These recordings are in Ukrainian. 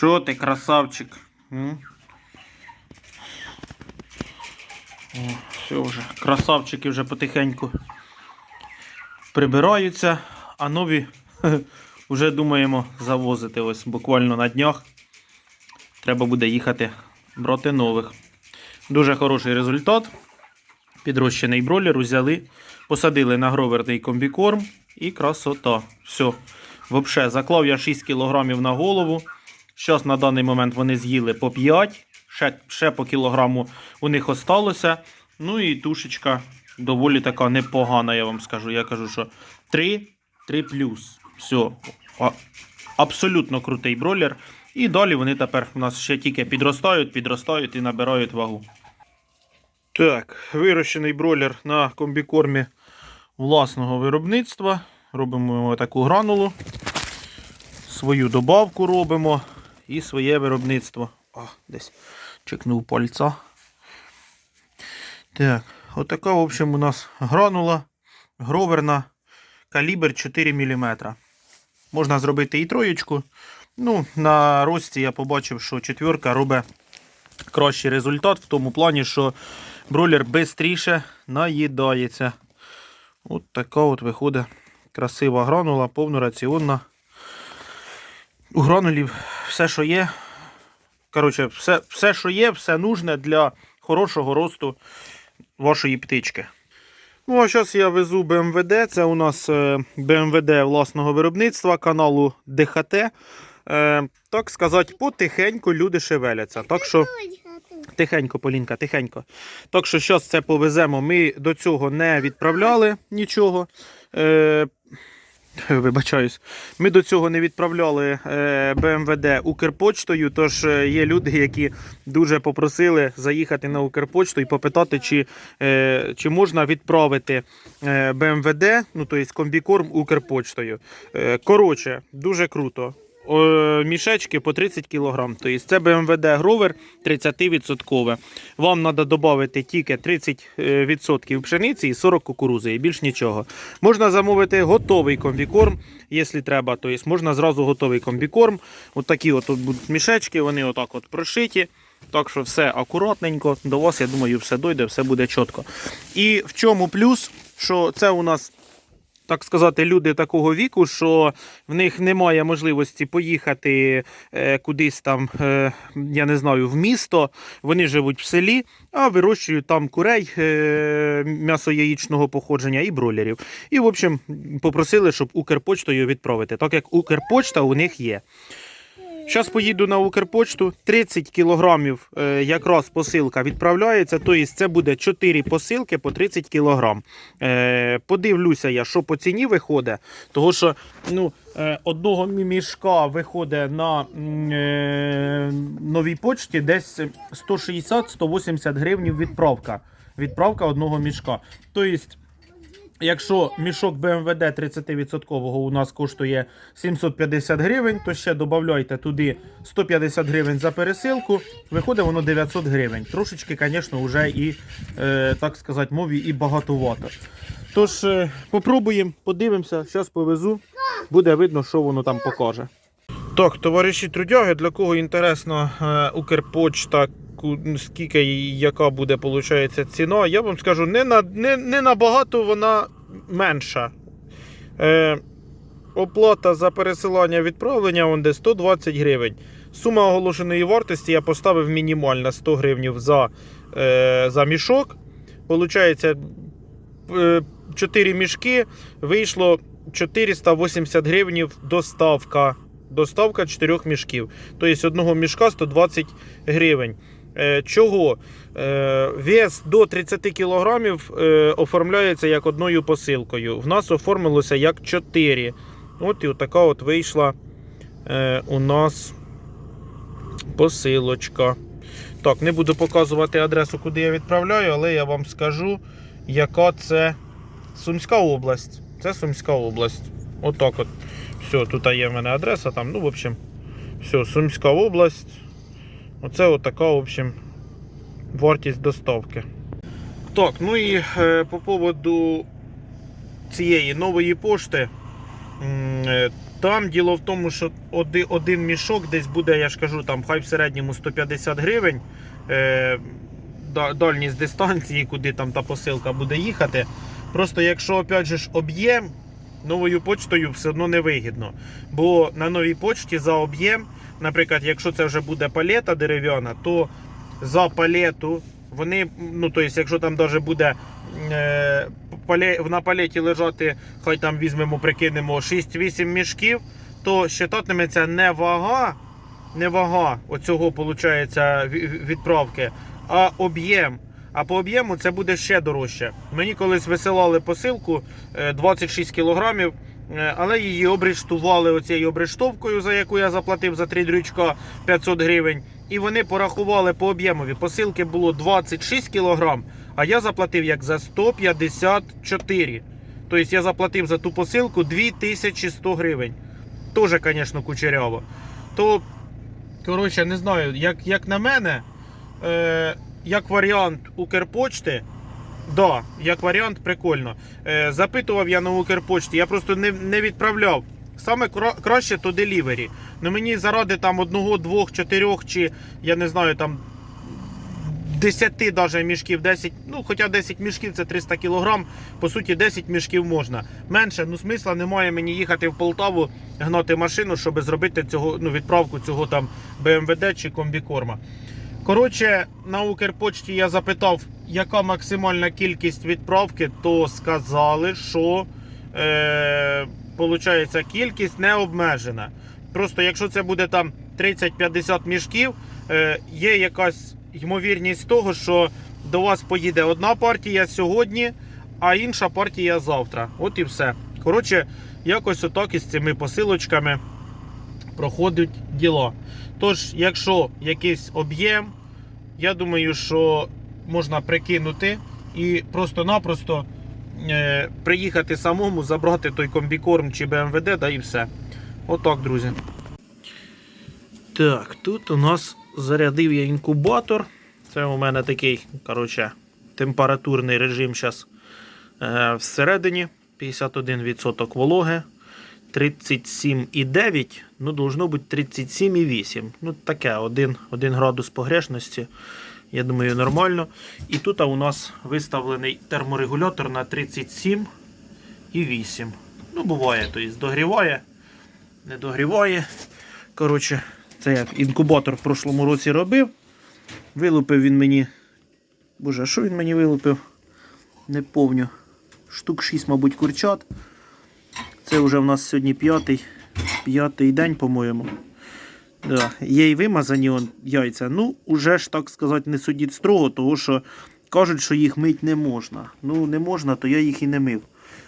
Що ти, красавчик? Все вже. Красавчики вже потихеньку прибираються, а нові вже думаємо завозити ось буквально на днях. Треба буде їхати брати нових. Дуже хороший результат. Підрощений бройлер взяли, посадили на гроверний комбікорм і красота. Все. Взагалі, заклав я 6 кг на голову. Зараз на даний момент вони з'їли по 5, ще, ще по кілограму у них осталося. Ну і тушечка доволі така непогана, я вам скажу. Я кажу, що 3, 3 плюс. Все. Абсолютно крутий бройлер. І далі вони тепер у нас ще тільки підростають, підростають і набирають вагу. Так, вирощений бройлер на комбікормі власного виробництва. Робимо таку гранулу. Свою добавку робимо і своє виробництво. А, десь чекнув пальця. Так, отака, в общем, у нас гранула гроверна, калібр 4 мм. Можна зробити і троєчку. Ну, на рості я побачив, що четверка робить кращий результат в тому плані, що бройлер швидше наїдається. От така от виходить красива гранула, повнораціонна. У гранулів все, що є. Коротше, все, все, що є, все нужне для хорошого росту вашої птички. Ну, а зараз я везу БМВД. Це у нас е, БМВД власного виробництва каналу ДХТ. Е, Так сказати, потихеньку люди шевеляться. Так що Тихенько, Полінка, тихенько. Так що зараз це повеземо. Ми до цього не відправляли нічого. Вибачаюсь. Ми до цього не відправляли е, БМВД Укрпочтою. Тож е, є люди, які дуже попросили заїхати на Укрпочту і попитати, чи, е, чи можна відправити БМВД, ну тобто комбікорм Укрпочтою. Коротше, дуже круто. Е, мішечки по 30 кг. Тобто це БМВД Гровер 30%. Вам треба додати тільки 30% пшениці і 40 кукурузи, і більш нічого. Можна замовити готовий комбікорм, якщо треба. Тобто можна зразу готовий комбікорм. От такі от будуть мішечки, вони отак от прошиті. Так що все акуратненько. До вас, я думаю, все дойде, все буде чітко. І в чому плюс, що це у нас так сказати, люди такого віку, що в них немає можливості поїхати е, кудись там, е, я не знаю, в місто. Вони живуть в селі, а вирощують там курей е, м'ясо-яєчного походження і бройлерів. І, в общем, попросили, щоб Укрпочтою відправити, так як Укрпочта у них є. Зараз поїду на Укрпочту. 30 кілограмів е, якраз посилка відправляється. Тобто це буде 4 посилки по 30 кілограм. Е, подивлюся я, що по ціні виходить. Того що ну, е, одного мішка виходить на новій почті десь 160-180 гривень відправка. Відправка одного мішка. Тобто Якщо мішок БМВД 30% у нас коштує 750 гривень, то ще додайте туди 150 гривень за пересилку, виходить воно 900 гривень. Трошечки, звісно, вже і, е, так сказати, мові і багатовато. Тож, е, попробуємо, подивимося, зараз повезу, буде видно, що воно там покаже. Так, товариші трудяги, для кого інтересно е, Укрпочта, ку- скільки і яка буде получається, ціна, я вам скажу, не, на, не, не набагато вона менша. Е, оплата за пересилання відправлення вон де 120 гривень. Сума оголошеної вартості я поставив мінімальна 100 гривень за, е, за мішок. Получається, е, 4 мішки вийшло 480 гривень доставка. Доставка 4 мішків. Тобто одного мішка 120 гривень. Е, Чого? Е, Вес до 30 кг е, оформляється як одною посилкою. В нас оформилося як 4. От і така от вийшла у нас посилочка. Так, не буду показувати адресу, куди я відправляю, але я вам скажу, яка це Сумська область. Це Сумська область. Отак от. Все, тут є в мене адреса там. Ну, в общем, все, Сумська область. Оце отака, в общем, вартість доставки. Так, ну і е, по поводу цієї нової пошти. е, Там діло в тому, що оди- один мішок десь буде, я ж кажу, там хай в середньому 150 гривень. Е, дальність дистанції, куди там та посилка буде їхати. Просто якщо опять же об'єм, новою почтою все одно не вигідно. Бо на новій почті за об'єм, наприклад, якщо це вже буде палета дерев'яна, то за палету вони, ну тобто, якщо там навіть буде е, на палеті лежати, хай там візьмемо, прикинемо 6-8 мішків, то вважатиметься не вага, не вага оцього виходить, відправки, а об'єм. А по об'єму це буде ще дорожче. Мені колись висилали посилку е, 26 кілограмів, е, але її обрештували оцією обрештовкою, за яку я заплатив за три дрючка 500 гривень. І вони порахували по об'ємові. Посилки було 26 кілограм, а я заплатив як за 154. Тобто я заплатив за ту посилку 2100 гривень. Тоже, звісно, кучеряво. То, коротше, не знаю, як, як на мене, е, як варіант Укрпочти, да, як варіант, прикольно. Е, запитував я на Укрпочті, я просто не, не відправляв. Саме кра- краще то делівері. Ну мені заради там одного, двох, чотирьох чи я не знаю там. 10 даже мішків, 10, ну хоча 10 мішків це 300 кілограм, по суті 10 мішків можна. Менше, ну смисла немає мені їхати в Полтаву, гнати машину, щоб зробити цього, ну, відправку цього там БМВД чи комбікорма. Коротше, на Укрпочті я запитав, яка максимальна кількість відправки, то сказали, що е, получається, кількість не обмежена. Просто якщо це буде там 30-50 мішків, е, є якась ймовірність того, що до вас поїде одна партія сьогодні, а інша партія завтра. От і все. Коротше, якось отак із цими посилочками проходить діло. Тож, якщо якийсь об'єм, я думаю, що можна прикинути і просто-напросто е, приїхати самому, забрати той комбікорм чи БМВД, да і все. Отак, друзі. Так, тут у нас зарядив я інкубатор. Це у мене такий, коротше, температурний режим зараз е, всередині. 51% вологи. 37,9, ну, должно бути 37,8. Ну, таке, 1, 1 градус погрешності. Я думаю, нормально. І тут у нас виставлений терморегулятор на 37,8. Ну, буває, тобто догріває, не догріває. Коротше, це як інкубатор в прошлому році робив. Вилупив він мені. Боже, а що він мені вилупив? Не помню. Штук 6, мабуть, курчат. Це вже в нас сьогодні п'ятий, п'ятий день, по-моєму. Да. Є й вимазані яйця. Ну, уже ж так сказати, не судіть строго, тому що кажуть, що їх мить не можна. Ну, не можна, то я їх і не мив.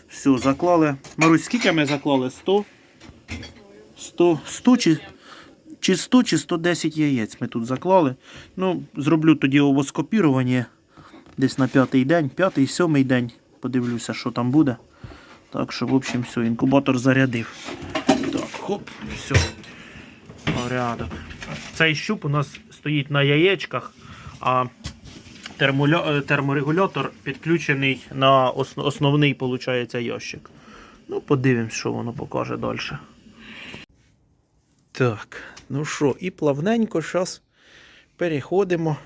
Все, заклали. Марусь, скільки ми заклали? 100? 100, 100 чи, чи 100, чи 110 яєць ми тут заклали. Ну, зроблю тоді овоскопірування десь на п'ятий день, п'ятий, сьомий день. Подивлюся, що там буде. Так що, в общем, все, інкубатор зарядив. Так, хоп, все. Порядок. Цей щуп у нас стоїть на яєчках, а е, терморегулятор підключений на основний, виходить, ящик. Ну, подивимось, що воно покаже далі. Так, ну що, і плавненько зараз переходимо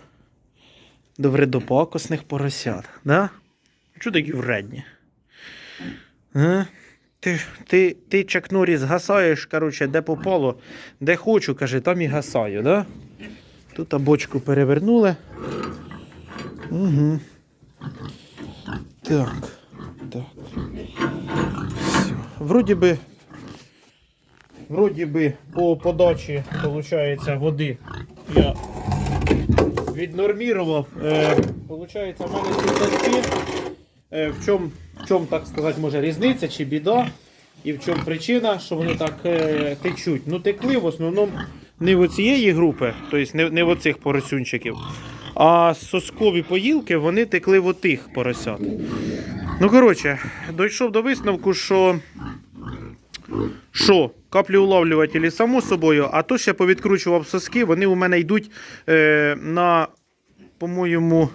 до вредопакосних поросят. Да? Чого такі вредні? А? Ти, ти, ти Чак Норріс гасаєш, коротше, де попало, де хочу, каже, там і гасаю, да? Тут бочку перевернули. Угу. Так. Так. Все. Вроді би. Вроді би по подачі, виходить, води я віднормірував. Е, Получається, в мене ці доски. Е, в чому, в чому, так сказати, може різниця чи біда, і в чому причина, що вони так е, течуть. Ну, текли в основному не в цієї групи, тобто не, не в оцих поросюнчиків, а соскові поїлки вони текли в отих поросят. Ну, коротше, дійшов до висновку, що. Що, каплі само собою, а то ще повідкручував соски, вони у мене йдуть е, на, по-моєму,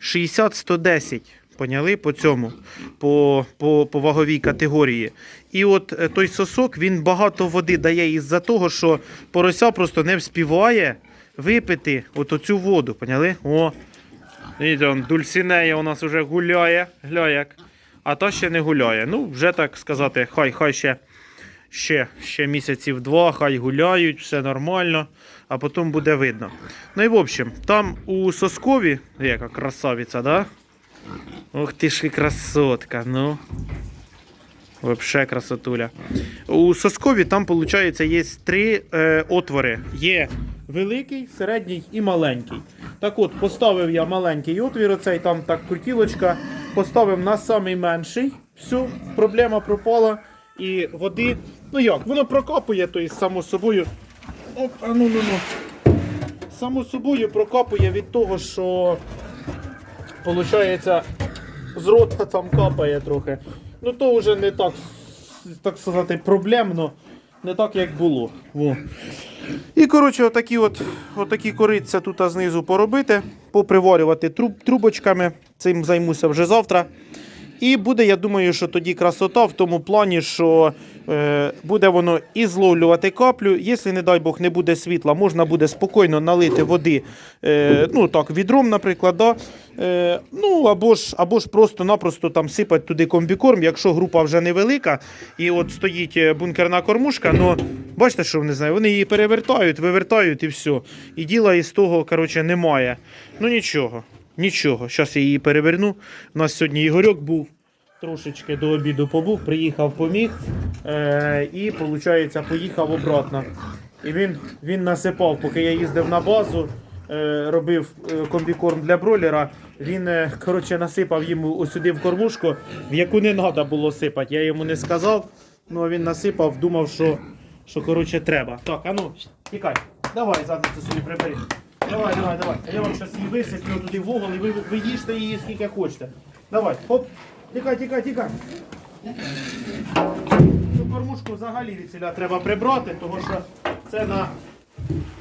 60-110 поняли, по цьому, по, по, по ваговій категорії. І от е, той сосок він багато води дає із-за того, що порося просто не вспіває випити от оцю воду. Поняли? О, Дивіться, дульсінея у нас вже гуляє. Гля. А та ще не гуляє. Ну, вже так сказати, хай, хай ще, ще, ще місяців два, хай гуляють, все нормально, а потім буде видно. Ну і в общем, там у Соскові, яка красавиця, да? Ох ти ж і красотка, ну. Вообще красотуля. У Соскові там, виходить, є три е, отвори. Є великий, середній і маленький. Так от, поставив я маленький отвір, оцей там так крутілочка, поставив на самий менший. Все, проблема пропала. І води. Ну як, воно прокапує, то есть, само собою. Оп, а ну ну ну. Само собою прокапує від того, що виходить, з рота там капає трохи. Ну то вже не так, так сказати, проблемно, не так як було. Во. І коротше, отакі от, отакі кориця тут знизу поробити, поприварювати труб, трубочками. Цим займуся вже завтра. І буде, я думаю, що тоді красота в тому плані, що е, буде воно і зловлювати каплю. Якщо, не дай Бог, не буде світла, можна буде спокійно налити води, е, ну так, відром, наприклад, да? е, ну або ж, або ж просто-напросто там сипати туди комбікорм, якщо група вже невелика, і от стоїть е, бункерна кормушка, ну бачите, що вони знають, вони її перевертають, вивертають і все. І діла із того, коротше, немає. Ну нічого. Нічого, зараз я її переверну. У нас сьогодні Ігорьок був, трошечки до обіду побув, приїхав, поміг е- і, виходить, поїхав обратно. І він, він насипав, поки я їздив на базу, е- робив е, комбікорм для бройлера. Він е, коротше, насипав йому сюди в кормушку, в яку не треба було сипати. Я йому не сказав, ну а він насипав, думав, що, що коротше, треба. Так, а ну, тікай, давай задницю собі прибери. Давай, давай, давай. Я вам зараз її висиплю туди в угол і ви, ви їжте її скільки хочете. Давай, хоп. Тікай, тікай, тікай. Цю кормушку взагалі від селя треба прибрати, тому що це на,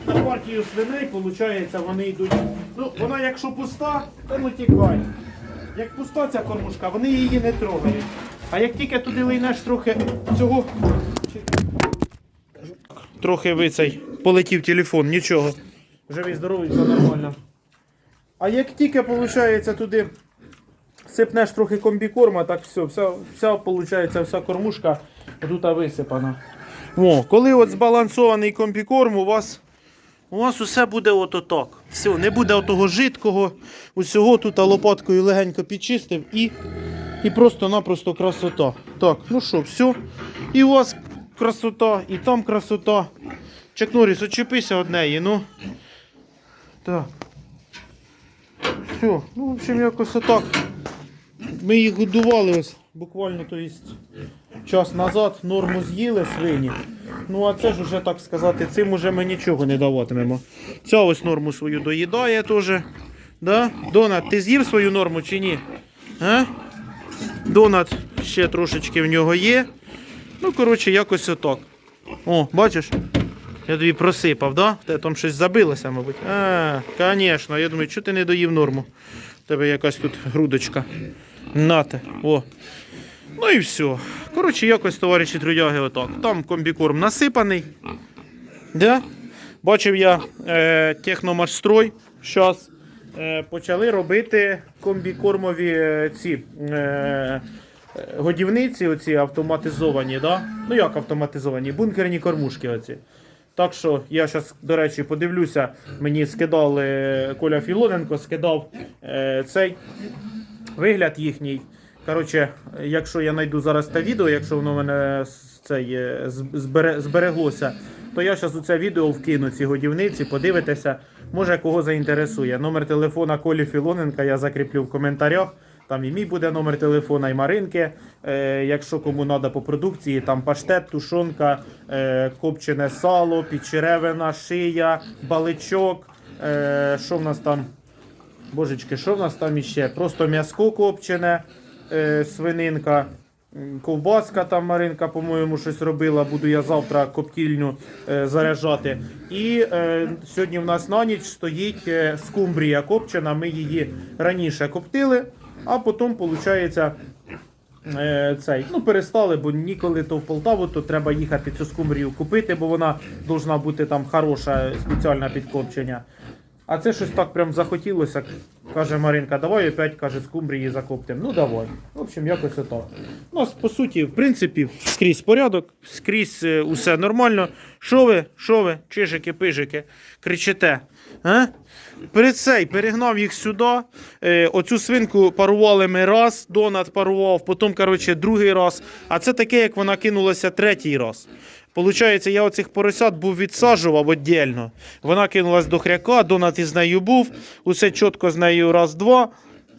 на партію свиней, виходить, вони йдуть. Ну, вона якщо пуста, то ну тікай. Як пуста ця кормушка, вони її не трогають. А як тільки туди лийнеш трохи цього. Трохи ви цей полетів телефон, нічого. Живий, здоровий, все нормально. А як тільки, виходить, туди сипнеш трохи комбікорма, так все, вся, вся, виходить, вся кормушка тут висипана. О, коли от збалансований комбікорм, у вас, у вас усе буде от отак. Все, не буде отого жидкого, усього тут лопаткою легенько підчистив і, і просто-напросто красота. Так, ну що, все. І у вас красота, і там красота. Чек Норріс, очепися од неї, ну. Так. Все, ну, в общем, якось отак. Ми їх годували ось буквально то есть, час назад норму з'їли свині. Ну а це ж уже, так сказати, цим уже ми нічого не даватимемо. Ця ось норму свою доїдає теж. Да? Донат, ти з'їв свою норму чи ні? А? Донат ще трошечки в нього є. Ну, коротше, якось отак. О, бачиш? Я тобі просипав, да? Тебе там щось забилося, мабуть. А, звісно, я думаю, що ти не доїв норму. У тебе якась тут грудочка. Нате. О. Ну і все. Коротше, якось, товариші трудяги, отак. Там комбікорм насипаний. Да? Бачив я е, техномашстрой. Зараз е, почали робити комбікормові е, ці. Е, Годівниці оці автоматизовані, да? ну як автоматизовані, бункерні кормушки оці. Так що я зараз, до речі, подивлюся, мені скидали Коля Філоненко, скидав е, цей вигляд їхній. Коротше, якщо я знайду зараз те відео, якщо воно мене цей, е, збере, збереглося, то я зараз у це відео вкину ці годівниці, подивитеся, може кого заінтересує. Номер телефона Колі Філоненка я закріплю в коментарях. Там і мій буде номер телефона, і Маринки. Е, якщо кому треба по продукції, там паштет, тушонка, е, копчене сало, підчеревина, шия, баличок. Е, що в нас там? Божечки, що в нас там іще? Просто м'яско копчене, е, свининка, ковбаска там Маринка, по-моєму, щось робила. Буду я завтра коптільню е, заряджати. І е, сьогодні в нас на ніч стоїть е, скумбрія копчена. Ми її раніше коптили. А потім, виходить, е, цей, ну, перестали, бо ніколи то в Полтаву, то треба їхати цю скумрію купити, бо вона повинна бути там хороша, спеціальна підкопчення. А це щось так прям захотілося. Каже Маринка, давай опять каже, скумбрії закоптимо. Ну давай. В общем, якось отак. У нас по суті, в принципі, скрізь порядок, скрізь е, усе нормально. Що ви, що ви, чижики, пижики, кричите? А? Перед цей перегнав їх сюди. Е, оцю свинку парували ми раз, донат парував, потім, коротше, другий раз. А це таке, як вона кинулася третій раз. Получається, я оцих поросят був відсаджував віддільно. Вона кинулась до хряка, донат із нею був, усе чітко з нею раз-два.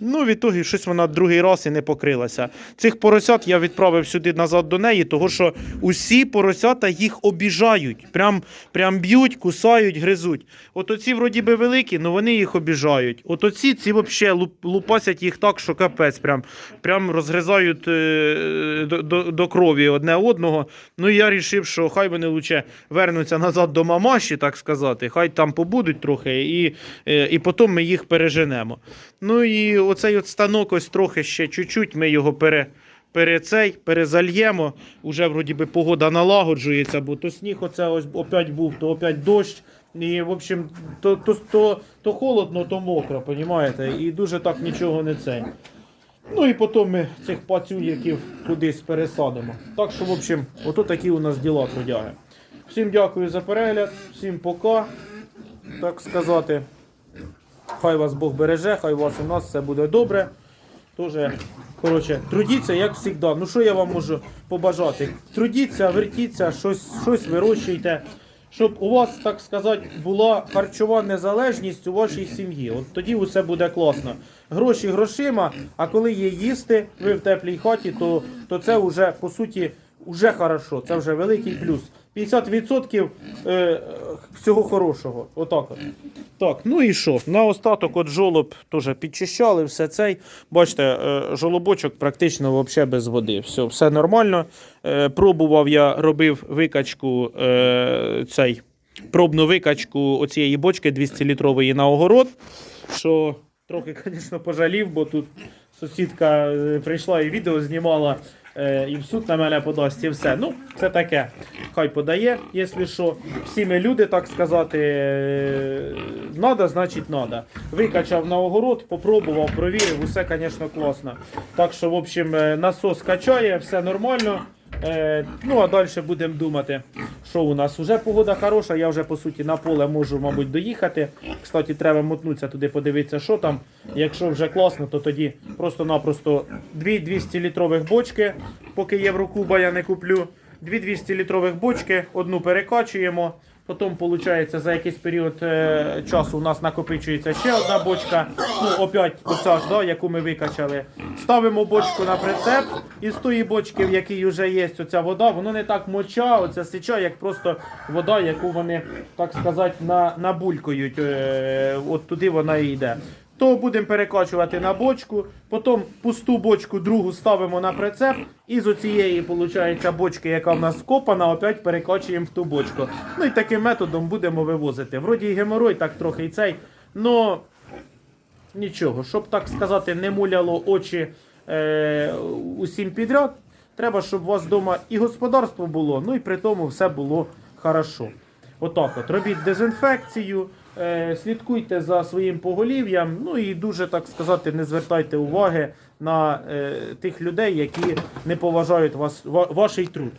Ну, в ітогі щось вона другий раз і не покрилася. Цих поросят я відправив сюди назад до неї, тому що усі поросята їх обіжають. Прям, прям б'ють, кусають, гризуть. От оці вроді би великі, але вони їх обіжають. От оці ці взагалі лупасять їх так, що капець. Прям, прям розгризають е, до, до, до крові одне одного. Ну я вирішив, що хай вони лучше вернуться назад до мамаші, так сказати. Хай там побудуть трохи, і, е, і потім ми їх переженемо. Ну і оцей от станок ось трохи ще чуть-чуть, ми його пере, пере цей, перезальємо. Уже вроді би погода налагоджується, бо то сніг оце ось опять був, то опять дощ. І, в общем, то, то, то, то холодно, то мокро, понімаєте? І дуже так нічого не цей. Ну і потім ми цих пацюніків кудись пересадимо. Так що, в общем, ото такі у нас діла трудяги. Всім дякую за перегляд, всім пока, так сказати. Хай вас Бог береже, хай вас у нас все буде добре. Тоже, коротше, трудіться, як завжди. Ну що я вам можу побажати? Трудіться, вертіться, щось, щось вирощуйте, щоб у вас, так сказати, була харчова незалежність у вашій сім'ї. От тоді усе буде класно. Гроші грошима, а коли є їсти, ви в теплій хаті, то, то це вже по суті вже хорошо, це вже великий плюс. 50% е, всього хорошого. Отак от. Так, ну і що? На остаток от жолоб теж підчищали, все цей. Бачите, е, жолобочок практично взагалі без води. Все, все нормально. Е, Пробував я робив викачку е, цей. Пробну викачку оцієї бочки 200-літрової на огород. Що трохи, звісно, пожалів, бо тут сусідка прийшла і відео знімала. Е, І в суд на мене подасть і все. Ну, це таке. Хай подає, якщо що. Всі ми люди, так сказати, е, надо, значить надо. Викачав на огород, попробував, провірив, усе, звісно, класно. Так що, в общем, е, насос качає, все нормально. Е, ну, а далі будемо думати, що у нас. Уже погода хороша, я вже по суті на поле можу, мабуть, доїхати. Кстати, треба мотнутися туди, подивитися, що там. Якщо вже класно, то тоді просто-напросто дві 200-літрових бочки, поки Єврокуба я не куплю. Дві 200-літрових бочки, одну перекачуємо. Потім, виходить, за якийсь період е, часу у нас накопичується ще одна бочка. Ну, опять оця ж, да, яку ми викачали. Ставимо бочку на прицеп, і з тої бочки, в якій вже є оця вода, воно не так моча, оця сича, як просто вода, яку вони, так сказати, на, набулькають. Е, от туди вона і йде. То будемо перекачувати на бочку, потім пусту бочку другу ставимо на прицеп, і з оцієї, виходить, бочки, яка в нас скопана, опять перекачуємо в ту бочку. Ну і таким методом будемо вивозити. Вроді і геморой, так трохи і цей. Но нічого, щоб так сказати, не муляло очі е, усім підряд. Треба, щоб у вас вдома і господарство було, ну і при тому все було хорошо. Отак от. Робіть дезінфекцію, слідкуйте за своїм поголів'ям, ну і дуже, так сказати, не звертайте уваги на е, тих людей, які не поважають вас, ва, ваш труд.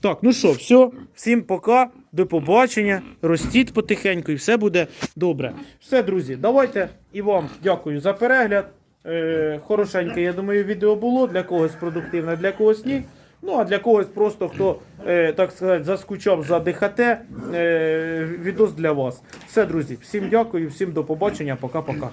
Так, ну що, все, всім пока, до побачення, ростіть потихеньку і все буде добре. Все, друзі, давайте і вам дякую за перегляд. Е, хорошеньке, я думаю, відео було для когось продуктивне, для когось ні. Ну, а для когось просто хто, е, так сказати, заскучав за ДХТ, е, відос для вас. Все, друзі, всім дякую, всім до побачення, пока-пока.